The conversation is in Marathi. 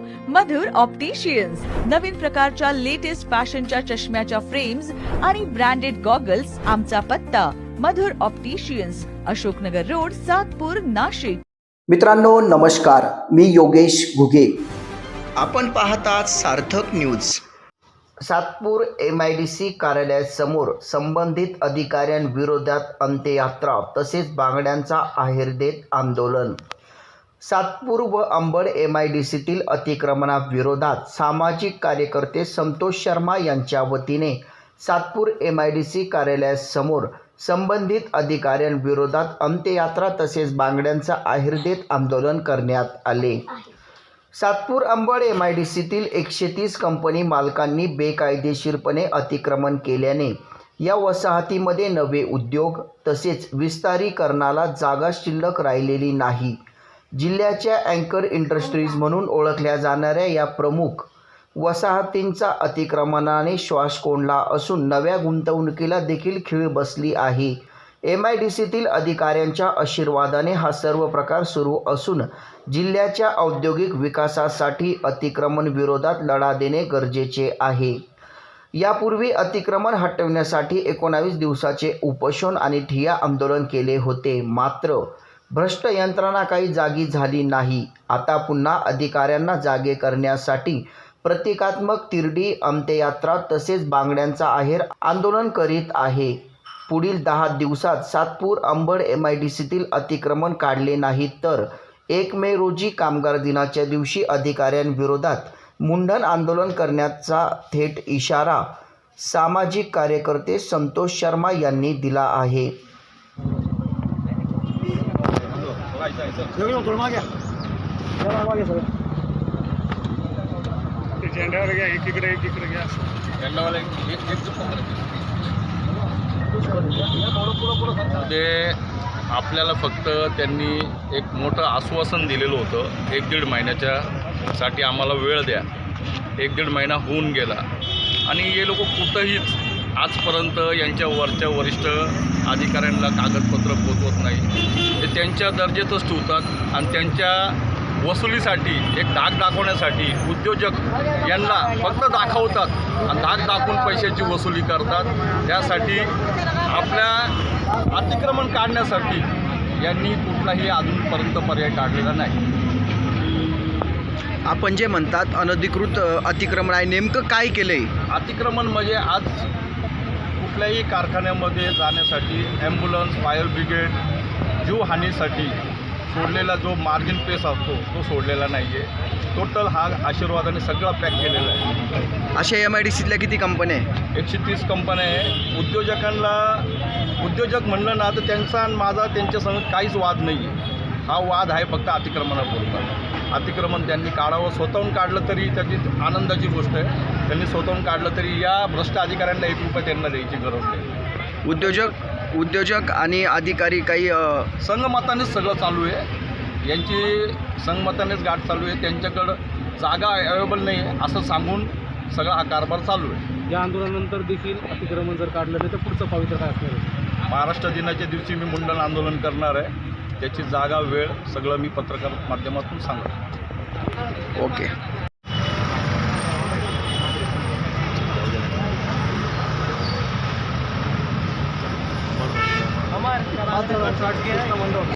मधुर ऑप्टिशियन्स नवीन प्रकारच्या लेटेस्ट फॅशनच्या चष्म्याच्या फ्रेम्स आणि ब्रँडेड गॉगल्स आमचा पत्ता. Madhur opticians Ashoknagar road Satpur Nashik. मित्रांनो नमस्कार. मी योगेश घुगे. आपण पाहतात Sarthak news Satpur M I D C कार्यालयासमोर संबंधित अधिकाऱ्यांविरोधात अंत्ययात्रा तसेच बांगड्यांचा आहेर देत आंदोलन. सातपूर व अंबड एम आय डी सीतील अतिक्रमणाविरोधात सामाजिक कार्यकर्ते संतोष शर्मा यांच्या वतीने Satpur M I D C कार्यालयासमोर संबंधित अधिकाऱ्यांविरोधात अंत्ययात्रा तसेच बांगड्यांचा आहेर देत आंदोलन करण्यात आले. Satpur Ambad M I D सीतील एकशे तीस कंपनी मालकांनी बेकायदेशीरपणे अतिक्रमण केल्याने या वसाहतीमध्ये नवे उद्योग तसेच विस्तारीकरणाला जागा शिल्लक राहिलेली नाही. जिल्ह्याच्या अँकर इंडस्ट्रीज म्हणून ओळखल्या जाणाऱ्या या प्रमुख वसाहतींचा अतिक्रमणाने श्वास कोंडला असून नव्या गुंतवणुकीला देखील खीळ बसली आहे. एम आय डी सीतील अधिकाऱ्यांच्या आशीर्वादाने हा सर्व प्रकार सुरू असून जिल्ह्याच्या औद्योगिक विकासासाठी अतिक्रमण विरोधात लढा देणे गरजेचे आहे. यापूर्वी अतिक्रमण हटवण्यासाठी एकोणावीस दिवसाचे उपोषण आणि ठिया आंदोलन केले होते. मात्र भ्रष्ट यंत्रणा काही जागी झाली नाही. आता पुन्हा अधिकाऱ्यांना जागे करण्यासाठी प्रतिकात्मक तिरडी अंत्ययात्रा तसेच बांगड्यांचा आहेर आंदोलन करीत आहे. पुढील दहा दिवसात Satpur Ambad M I D सीतील अतिक्रमण काढले नाही तर एक मे रोजी कामगार दिनाच्या दिवशी अधिकाऱ्यांविरोधात मुंडन आंदोलन करण्याचा थेट इशारा सामाजिक कार्यकर्ते संतोष शर्मा यांनी दिला आहे. ते झेंड्यावर घ्या एकीकडे एकीकडे घ्या. म्हणजे आपल्याला फक्त त्यांनी एक मोठं आश्वासन दिलेलं होतं. एक दीड महिन्याच्या साठी आम्हाला वेळ द्या. एक दीड महिना होऊन गेला. आणि हे लोक कुठंहीच आजपर्यंत यांच्या वरच्या वरिष्ठ अधिकाऱ्यांना कागदपत्र पोचवत नाही. ते त्यांच्या दर्जेतच ठेवतात आणि त्यांच्या वसुलीसाठी एक धाक दाखवण्यासाठी उद्योजक यांना फक्त दाखवतात आणि धाक दाखवून पैशाची वसुली करतात. त्यासाठी आपल्या अतिक्रमण काढण्यासाठी यांनी कुठलाही अजूनपर्यंत पर्याय काढलेला नाही. आपण जे म्हणतात अनधिकृत अतिक्रमण आहे नेमकं काय केलंय? अतिक्रमण म्हणजे आज कुठल्याही कारखान्यामध्ये जाण्यासाठी ॲम्ब्युलन्स फायर ब्रिगेड जीवहानीसाठी सोडलेला जो मार्जिन पेस असतो तो सोडलेला नाही आहे टोटल हा आशीर्वादाने सगळा पॅक केलेला आहे. अशा एम आय डी सीतल्या किती कंपन्या आहे? एकशे तीस कंपन्या आहे. उद्योजकांना उद्योजक म्हणलं ना तर त्यांचा आणि माझा त्यांच्यासमोर काहीच वाद नाही आहे हा वाद आहे फक्त अतिक्रमणापुरता. अतिक्रमण त्यांनी काढावं स्वतःहून काढलं तरी त्याची आनंदाची गोष्ट आहे. त्यांनी स्वतःहून काढलं तरी या भ्रष्ट अधिकाऱ्यांना एक रुपये त्यांना द्यायची गरज नाही. उद्योजक उद्योजक आणि अधिकारी काही संगमतानेच सगळं चालू आहे. यांची संगमतानेच गाठ चालू आहे. त्यांच्याकडं जागा अवेलेबल नाही आहे. असं सांगून सगळा हा कारभार चालू आहे. या आंदोलनानंतर देखील अतिक्रमण जर काढलं नाही तर पुढचं पावित्र्य काय असणार आहे? महाराष्ट्र दिनाच्या दिवशी मी मुंडन आंदोलन करणार आहे. त्याची जागा वेळ सगळं मी पत्रकार माध्यमातून सांगतो. ओके. अमर